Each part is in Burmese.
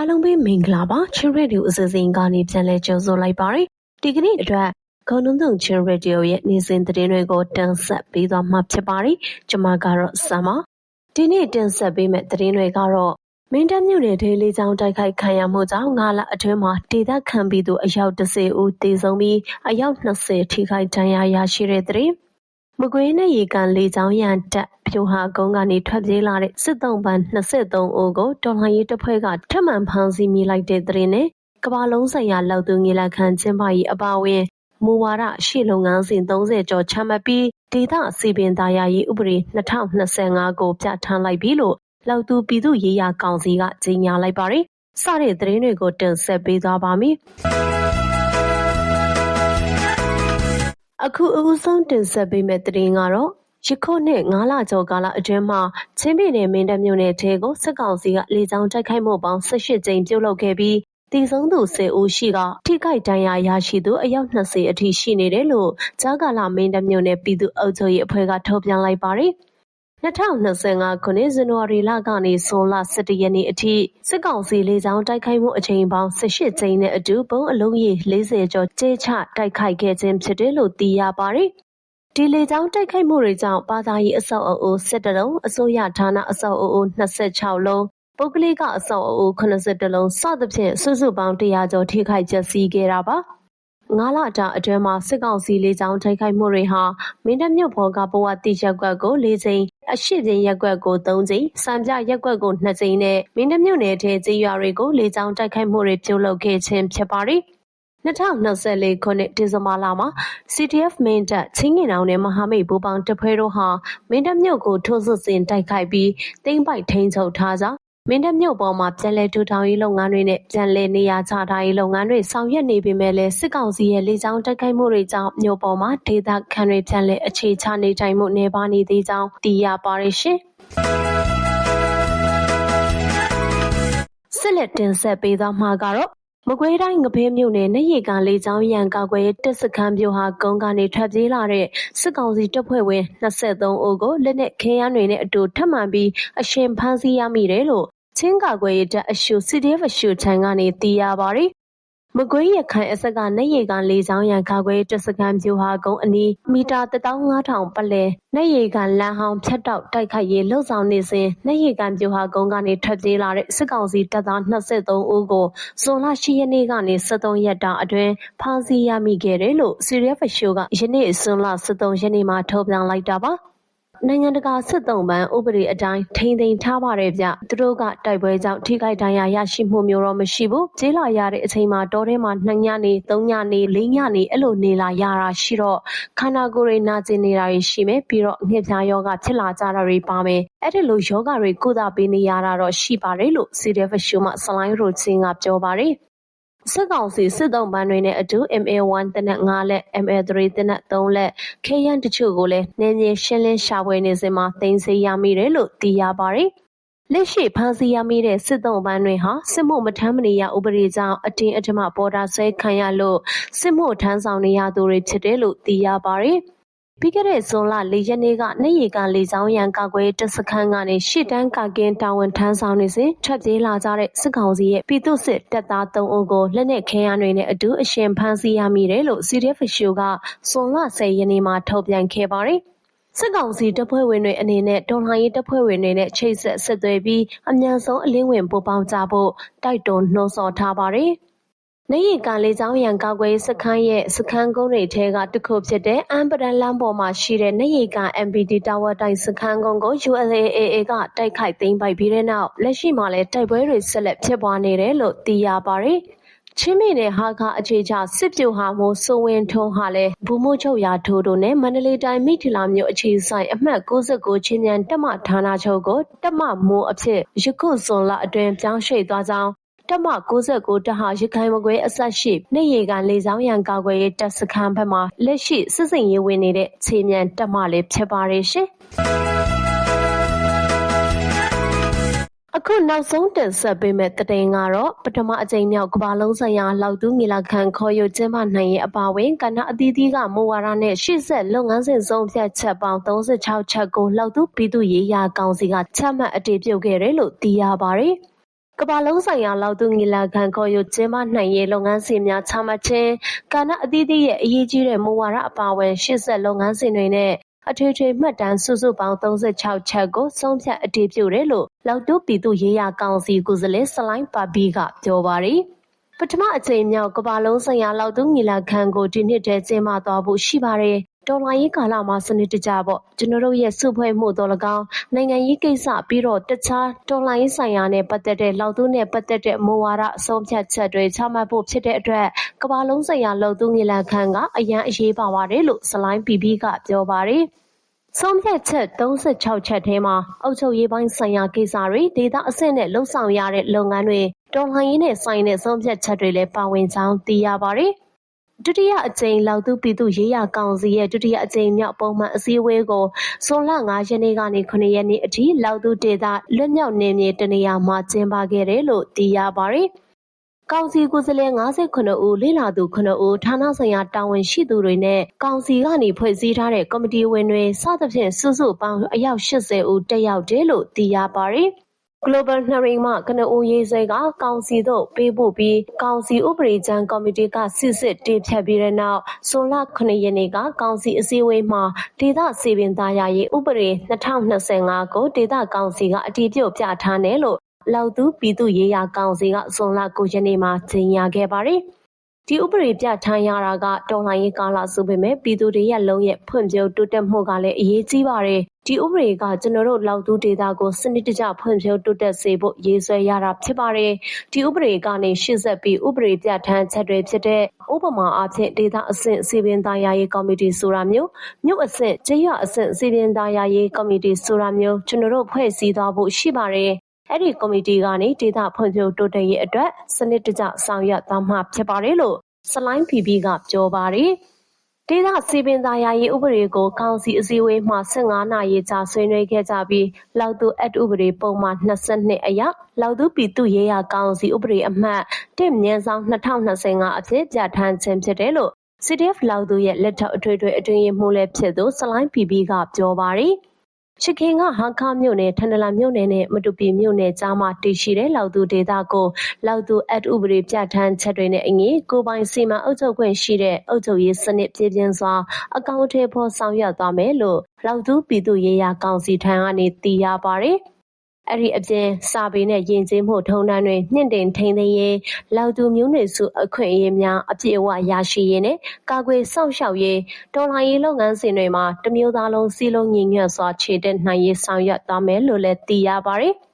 အားလုံးပဲမင်္ဂလာပါချင်းရေဒီယိုအစီအစဉ်ကနေပြန်လည်ကြိုဆိုလိုက်ပါရယ်ဒီကနေ့အတွက်ခေါင်းနှုံးချင်းရေဒီယိုရဲ့နေ့စဉ်သတင်းတွေကိုတင်ဆက်ပေးသွားမှာဖြစ်ပါတယ်ကျွန်မကတော့ဆမ်ပါဒီနေ့တင်ဆက်ပေးမယ့်သတင်းတွေကတော့မင်းတပ်မြို့နယ်ဒေးလေးချောင်းတိုက်ခိုက်ခံရမှုကြောင့်ငါလအတွင်းမှာဒေသခံပြည်သူအယောက်30ဦးသေဆုံးပြီးအယောက်20ထိခိုက်ဒဏ်ရာရရှိတဲ့သတင်း မကွေးနဲ့ရေကန်လေးချောင်းရန်တက်ဖြိုဟာကုန်းကနေထွက်ပြေးလာတဲ့စစ်တုံးပန်း23ဦးကိုတော်လှန်ရေးတပ်ဖွဲ့ကထပ်မံဖမ်းဆီးမိလိုက်တဲ့သတင်းနဲ့ကမ္ဘာလုံးဆိုင်ရာလောက်သူငေလခန့်ကျင်းပရေးအပါအဝင်မူဝါဒရှေ့လုပ်ငန်းစဉ်30ကျော်ချမှတ်ပြီးဒေသစီပင်သားယာရေးဥပဒေ2025ကိုပြဋ္ဌာန်းလိုက်ပြီလို့လောက်သူပြည်သူရေးရာကောင်စီကကြေညာလိုက်ပါတယ်။စတဲ့သတင်းတွေကိုတင်ဆက်ပေးသွားပါမယ်။ အခုအဦးဆုံးတင်ဆက်ပေးမယ့်သတင်းကတော့ယခုနှစ်၅လကျော်ကာလအတွင်းမှာချင်းပြည်နယ်မင်းတပ်မြို့နယ်ထဲကိုစစ်ကောင်စီကလေကြောင်းတိုက်ခိုက်မှုပေါင်း၁၈ကြိမ်ပြုလုပ်ခဲ့ပြီးတည်ဆုံးသူ10ဦးရှိကထိခိုက်ဒဏ်ရာရရှိသူအယောက်20အထိရှိနေတယ်လို့ကြားကာလမင်းတပ်မြို့နယ်ပြည်သူ့အုပ်ချုပ်ရေးအဖွဲ့ကထုတ်ပြန်လိုက်ပါတယ်။ 2025 ခုနှစ် ဇန်နဝါရီလကနေ ဇွန်လ17ရက်နေ့အထိ စစ်ကောင်စီ လေကြောင်းတိုက်ခိုက်မှု အကြိမ်ပေါင်း18ကြိမ်နဲ့အတူဘုံအလုံးရေ40ကျော်ကျေချတိုက်ခိုက်ခဲ့ခြင်း ဖြစ်တယ်လို့ သိရပါတယ်။ဒီလေကြောင်းတိုက်ခိုက်မှုတွေကြောင့်ပါသာရီအဆောက်အအုံ17လုံး အစိုးရဌာန အဆောက်အအုံ26လုံး ပုဂ္ဂလိက အဆောက်အအုံ80လုံး စသဖြင့် စုစုပေါင်း100ကျော် ထိခိုက်ကျဆင်းခဲ့တာပါ။ငါးလတာအတွင်းမှာ စစ်ကောင်စီ လေကြောင်းတိုက်ခိုက်မှုတွေဟာ မင်းတပ်မြို့ပေါ်က ဘဝတိရက်ကွက်ကို ၄ ကြိမ် အရှိချင်းရက်ကွက်ကို ၃ ကြိမ် စံပြရက်ကွက်ကို ၂ ကြိမ်နဲ့ မင်းတပ်မြို့နယ်ထဲကြေးရွာတွေကို လေကြောင်းတိုက်ခိုက်မှုတွေ ပြုလုပ်ခဲ့ခြင်း ဖြစ်ပါတယ်2024ခုနှစ် ဒီဇင်ဘာလမှာ CTF မင်းတပ် ချင်းငင်အောင်နဲ့ မဟာမိတ်ဘူပောင်တဖွဲတို့ဟာ မင်းတပ်မြို့ကို ထိုးစစ်ဆင်တိုက်ခိုက်ပြီးတိမ့်ပိုက်ထိန်းချုပ်ထားကြောင်း မင်းတပ်မြို့ပေါ်မှာ ပြန်လည်ထူထောင်ရေးလုပ်ငန်းတွေနဲ့ ပြန်လည်နေရာချထားရေးလုပ်ငန်းတွေ ဆောင်ရွက်နေပေမဲ့လည်း စစ်ကောင်စီရဲ့ လေကြောင်းတိုက်ခိုက်မှုတွေကြောင့် မြို့ပေါ်မှာ ဒေသခံတွေ ပြန်လည်အခြေချနေထိုင်မှုနေပါနေသေးကြောင်း သိရပါတယ်ရှင်။ဆက်လက်တင်ဆက်ပေးသွားမှာကတော့ မကွေးတိုင်း ငဖဲမြို့နယ်နေရီကလေးချောင်းရန်ကာကွယ်တပ်စခန်းပြိုဟာကုန်းကနေ ထွက်ပြေးလာတဲ့ စစ်ကောင်စီတပ်ဖွဲ့ဝင်23ဦးကို လက်နက်ခဲယမ်းတွေနဲ့အတူ ထပ်မံပြီး အရှင်ဖမ်းဆီးရမိတယ်လို့ ချင်းကာကွယ်ရေးတပ် အရှု CDF အရှုထံကနေ သိရပါတယ်။ မကွေးရခိုင်အစက်ကနေရီကလေးချောင်းရန်ကာကွယ်တပ်စခန်းပြိုဟာကုန်းအနီးမီတာ15000ပတ်လည်နေရီကလမ်းဟောင်းဖြတ်တောက်တိုက်ခိုက်ရေးလှုပ်ဆောင်နေစဉ်နေရီကပြိုဟာကုန်းကနေထွက်ပြေးလာတဲ့စစ်ကောင်စီတပ်သား23ဦးကိုဇွန်လ10ရက်နေ့ကနေ23ရက်တာအတွင်းဖမ်းဆီးရမိခဲ့တယ်လို့ CDF အရှုကယနေ့ဇွန်လ23ရက်နေ့မှာထုတ်ပြန်လိုက်တာပါ။ နိုင်ငံတကာစစ်သုံးပန်းဥပဒေအတိုင်းထိန်းသိမ်းထားပါတယ်ဗျသူတို့ကတိုက်ပွဲကြောင့်ထိခိုက်ဒဏ်ရာရရှိမှုမျိုးတော့မရှိဘူးကျေးလာရတဲ့အချိန်မှာတောထဲမှာနှစ်ညနေသုံးညနေလေးညနေအဲ့လိုနေလာရတာရှိတော့ခန္ဓာကိုယ်တွေနာကျင်နေတာတွေရှိမယ်ပြီးတော့ငှက်ပြားယောဂဖြစ်လာကြတာတွေပါမယ်အဲ့ဒီလိုယောဂတွေကုသပေးနေရတာတော့ရှိပါတယ်လို့ CDF ရှုမှဆလိုင်းရိုချင်းကပြောပါတယ် စစ်ကောင်စီစစ်သုံးပန်းတွေနဲ့အတူ MA1 သေနတ်၅လက် MA3 သေနတ်၃လက် ခဲယမ်းတချို့ကိုလည်း နယ်မြေရှင်းလင်းရှာဖွေနေစဉ်မှာ သိမ်းဆည်းရမိတယ်လို့ သိရပါတယ်။လက်ရှိဖမ်းဆီးရမိတဲ့ စစ်သုံးပန်းတွေဟာ စစ်မှုမထမ်းမနေရ ဥပဒေကြောင့် အတင်းအဓမ္မ ပေါ်တာဆွဲခံရလို့ စစ်မှုထမ်းဆောင်နေရသူတွေ ဖြစ်တယ်လို့ သိရပါတယ်။ ပြီးခဲ့တဲ့ဇွန်လ၄ရက်နေ့ကနှစ်ရေကန်လေကြောင်းရန်ကာကွယ်တပ်စခန်းကနေရှေ့တန်းကာကင်းတာဝန်ထမ်းဆောင်နေစဉ်ထွက်ပြေးလာကြတဲ့စစ်ကောင်စီရဲ့ပြည်သူ့စစ်တပ်သား၃ဦးကိုလက်နက်ခဲယမ်းတွေနဲ့အတူအရှင်ဖမ်းဆီးရမိတယ်လို့ CDF ရှိုကဇွန်လ10ရက်နေ့မှာထုတ်ပြန်ခဲ့ပါတယ်။စစ်ကောင်စီတပ်ဖွဲ့ဝင်တွေအနေနဲ့တော်လှန်ရေးတပ်ဖွဲ့ဝင်တွေနဲ့ချိတ်ဆက်ဆက်သွယ်ပြီးအမြန်ဆုံးအလင်းဝင်ပူးပေါင်းကြဖို့တိုက်တွန်းနှိုးဆော်ထားပါတယ်။ နရီကလေကြောင်းရန်ကာကွယ်စခန်းရဲ့စခန်းကုန်းတွေထဲကတစ်ခုဖြစ်တဲ့အမ်ပဒန်လမ်းပေါ်မှာရှိတဲ့နရီက MPD တာဝါတိုင်စခန်းကုန်းကို ULAA ကတိုက်ခိုက်သိမ်းပိုက်ပြီးတဲ့နောက်လက်ရှိမှာလည်းတိုက်ပွဲတွေဆက်လက်ဖြစ်ပွားနေတယ်လို့သိရပါတယ်။ချင်းမင်းနဲ့ဟာခအခြေချစစ်ပြိုဟာမိုးစိုးဝင်းထုံးဟာလည်းဘူမို့ချုပ်ရာထိုးတို့နဲ့မန္တလေးတိုင်းမိထီလာမြို့အခြေဆိုင်အမှတ်69ချင်းမြန်တက်မဌာနချုပ်ကိုတက်မမိုးအဖြစ်ယခုဇွန်လအတွင်းပြောင်းရွှေ့သွားကြောင်း တပ်မ69တပ်ဟာရခိုင်မကွေးအစရှိနေရီကလေဆောင်ရန်ကာကွယ်ရေးတပ်စခန်းဘက်မှာလက်ရှိစစ်စင်ရေးဝင်နေတဲ့ခြေမြန်တပ်မလေးဖြစ်ပါတယ်ရှင်အခုနောက်ဆုံးတင်ဆက်ပေးမယ့်တည်ငါတော့ပထမအကြိမ်မြောက်ကဘာလုံးဆိုင်ရာလောက်သူမီလာခံခေါ်ယူကျင်းပနိုင်ရဲ့အပါဝင်ကဏ္ဍအသီးသီးကမူဝါဒနဲ့ရှေ့ဆက်လုပ်ငန်းစဉ်ဆုံးဖြတ်ချက်ပေါင်း36ချက်ကိုလောက်သူပြည်သူရေးရာကောင်စီကချမှတ်အတည်ပြုခဲ့တယ်လို့သိရပါတယ်။ ကမ္ဘာလုံးဆိုင်ရာလောက်သူငီလာခံခေါ်ယူကျင်းပနိုင်ရေးလုပ်ငန်းစဉ်များချမှတ်ခြင်းကဏ္ဍအသီးသီးရဲ့အရေးကြီးတဲ့မူဝါဒအပါအဝင်ရှေ့ဆက်လုပ်ငန်းစဉ်တွေနဲ့အထွေထွေမှတ်တမ်းစုစုပေါင်း36ချက်ကိုဆုံးဖြတ်အတည်ပြုတယ်လို့လောက်တူပြည်သူရေးရာကောင်စီကုစလေဆလိုင်းပါဘီကပြောပါရယ်ပထမအကြိမ်မြောက်ကမ္ဘာလုံးဆိုင်ရာလောက်သူညီလာခံကိုဒီနှစ်တည်းကျင်းပသွားဖို့ရှိပါတယ် တော်လိုင်းရေးကာလမှာစနစ်တကျပေါ့ကျွန်တော်တို့ရဲ့စုဖွဲ့မှုတော်၎င်းနိုင်ငံရေးကိစ္စပြီးတော့တခြားတော်လိုင်းရေးဆိုင်ရာနဲ့ပတ်သက်တဲ့လောက်သူနဲ့ပတ်သက်တဲ့မူဝါဒအဆုံးဖြတ်ချက်တွေချမှတ်ဖို့ဖြစ်တဲ့အတွက်ကမ္ဘာလုံးဆိုင်ရာလောက်သူညီလာခံကအရန်အရေးပါပါတယ်လို့စလိုင်းပီပီကပြောပါတယ်ဆုံးဖြတ်ချက်36ချက်ထဲမှာအုပ်ချုပ်ရေးပိုင်းဆိုင်ရာကိစ္စတွေဒေသအဆင့်နဲ့လှုပ်ဆောင်ရတဲ့လုပ်ငန်းတွေတော်လှန်ရေးနဲ့ဆိုင်တဲ့ဆုံးဖြတ်ချက်တွေလည်းပါဝင်ကြောင်းသိရပါတယ်။ ဒုတိယအကြိမ်လောက်သူပြည်သူရေးရာကောင်စီရဲ့ဒုတိယအကြိမ်မြောက်ပုံမှန်အစည်းအဝေးကိုဇွန်လ9ရက်နေ့ကနေ9ရက်နေ့အထိလောက်သူဒေသလွတ်မြောက်နေမြေတနေရာမှာကျင်းပခဲ့တယ်လို့သိရပါတယ်။ကောင်စီကိုယ်စားလှယ်59ဦးလေ့လာသူ9ဦးဌာနဆိုင်ရာတာဝန်ရှိသူတွေနဲ့ကောင်စီကနေဖွဲ့စည်းထားတဲ့ကော်မတီဝင်တွေစသဖြင့်စုစုပေါင်းအယောက်80ဦးတက်ရောက်တယ်လို့သိရပါတယ်။ Global Hearing မှကနဦးရေးဆွဲကကောင်စီသို့ပေးပို့ပြီးကောင်စီဥပဒေကြမ်းကော်မတီကစစ်စစ်တည်ဖြတ်ပြီးတဲ့နောက်ဇွန်လ9ရက်နေ့ကကောင်စီအစည်းအဝေးမှာဒေသစီပင်သားရရေးဥပဒေ2025ကိုဒေသကောင်စီကအတည်ပြုပြဋ္ဌာန်းတယ်လို့လောက်သူပြည်သူရေးရာကောင်စီကဇွန်လ9ရက်နေ့မှာကြေညာခဲ့ပါတယ်။ဒီဥပဒေပြဋ္ဌာန်းရတာကတော်လှန်ရေးကာလဆိုပေမဲ့ပြည်သူတွေရဲ့လုံးရဲ့ဖွံ့ဖြိုးတိုးတက်မှုကလည်းအရေးကြီးပါတယ်။ ဒီဥပဒေက ကျွန်တော်တို့လောက်သူဒေတာကို စနစ်တကျ ဖွံ့ဖြိုးတိုးတက်စေဖို့ ရေးဆွဲရတာဖြစ်ပါတယ်။ဒီဥပဒေကနေ ရှေ့ဆက်ပြီး ဥပဒေပြဋ္ဌာန်းချက်တွေဖြစ်တဲ့ ဥပမာအားဖြင့် ဒေတာအဆင့်စီပင်သားယာရေးကော်မတီဆိုတာမျိုး မြို့အဆင့် ကျေးရွာအဆင့်စီပင်သားယာရေးကော်မတီဆိုတာမျိုး ကျွန်တော်တို့ ဖွဲ့စည်းသွားဖို့ ရှိပါတယ် အဲ့ဒီကော်မတီကနေ ဒေသဖွံ့ဖြိုးတိုးတက်ရေးအတွက် စနစ်တကျ ဆောင်ရွက်သွားမှာဖြစ်ပါတယ် လို့ ဆလိုင်းဖီဖီက ပြောပါတယ်။ ဒေသစီပင်သာယာရေးဥပဒေကို ကောင်စီအစည်းအဝေးမှာ15နာရီကြာ ဆွေးနွေးခဲ့ကြပြီး လောက်သူအက်ဥပဒေပုံမှန်22အရ လောက်သူပြည်သူရေးရာကောင်စီ ဥပဒေအမှတ်1မြင်းဆောင်2025အဖြစ် ပြဋ္ဌာန်းခြင်းဖြစ်တယ်လို့ CDF လောက်သူရဲ့ လက်ထောက် အထွေထွေအတွင်းရေးမှူးလည်းဖြစ်သူ ဆလိုင်းဖီဖီက ပြောပါတယ်။ ချစ်ခင်ကဟာခမြို့နယ်ထန်တလန်မြို့နယ်နဲ့မတူပီမြို့နယ်ကြားမှာတည်ရှိတဲ့လောက်သူဒေသကိုလောက်သူအက်ဥပဒေပြဋ္ဌာန်းချက်တွေနဲ့အညီကိုပိုင်စီမံအုပ်ချုပ်ခွင့်ရှိတဲ့အုပ်ချုပ်ရေးစနစ်ပြည်ပြင်းစွာအကောင့်ထဲပေါ်ဆောင်ရွက်သွားမယ်လို့လောက်သူပြည်သူရေးရာကောင်စီထံကနေသိရပါတယ်။ အဲ့ဒီအပြင်စာပေနဲ့ယဉ်ကျေးမှုထုံတန်းတွေမြင့်တင်ထိန်းသိမ်းရေးလောက်သူမျိုးနွယ်စုအခွင့်အရေးများအပြည့်အဝရရှိရေးနဲ့ကာကွယ်စောင့်ရှောက်ရေးတော်လှန်ရေးလုပ်ငန်းစဉ်တွေမှာတမျိုးသားလုံးစီလုံးညီညွတ်စွာခြေတက်နိုင်ရေးဆောင်ရွက်သွားမယ်လို့လည်းသိရပါတယ်။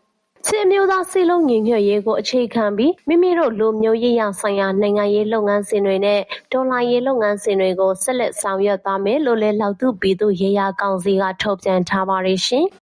စစ်မျိုးသားစီလုံးညီညွတ်ရေးကိုအခြေခံပြီးမိမိတို့လူမျိုးရေးရဆိုင်ရာနိုင်ငံရေးလုပ်ငန်းစဉ်တွေနဲ့ဒေါ်လာရေးလုပ်ငန်းစဉ်တွေကိုဆက်လက်ဆောင်ရွက်သွားမယ်လို့လည်းလောက်သူပြည်သူရေးရာကောင်စီကထုတ်ပြန်ထားပါတယ်ရှင်။